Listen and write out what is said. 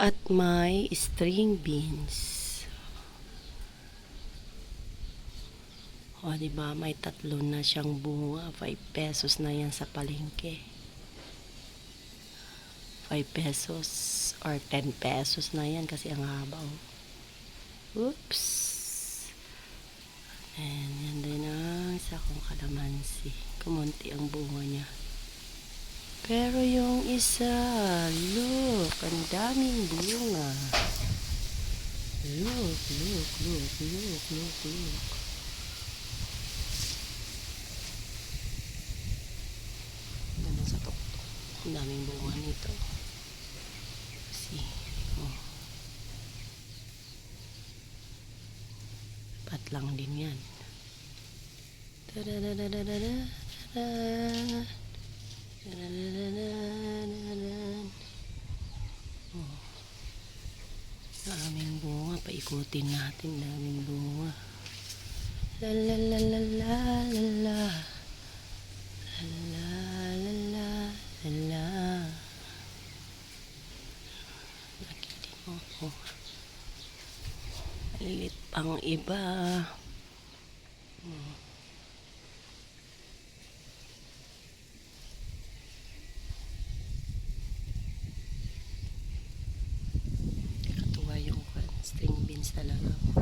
At may string beans. O, di ba may tatlo na siyang bunga. 5 pesos na yan sa palengke. 5 pesos or 10 pesos na yan kasi ang haba. oh. Oops. And yan din ang sakong kalamansi. Kumunti ang bunga niya. Pero yung isa, look, ang daming bunga. Look, look, look, look, look, look. Ang daming bunga nito. See, oh. Lang din yan. Da-da-da-da-da-da-da. Da-da-da-da-da-da-da. Daming bunga. Paikutin natin. Daming bunga. La la la la la la la. La la la la la. Nakitin mo ako. Malilit pang iba. Beans talaga.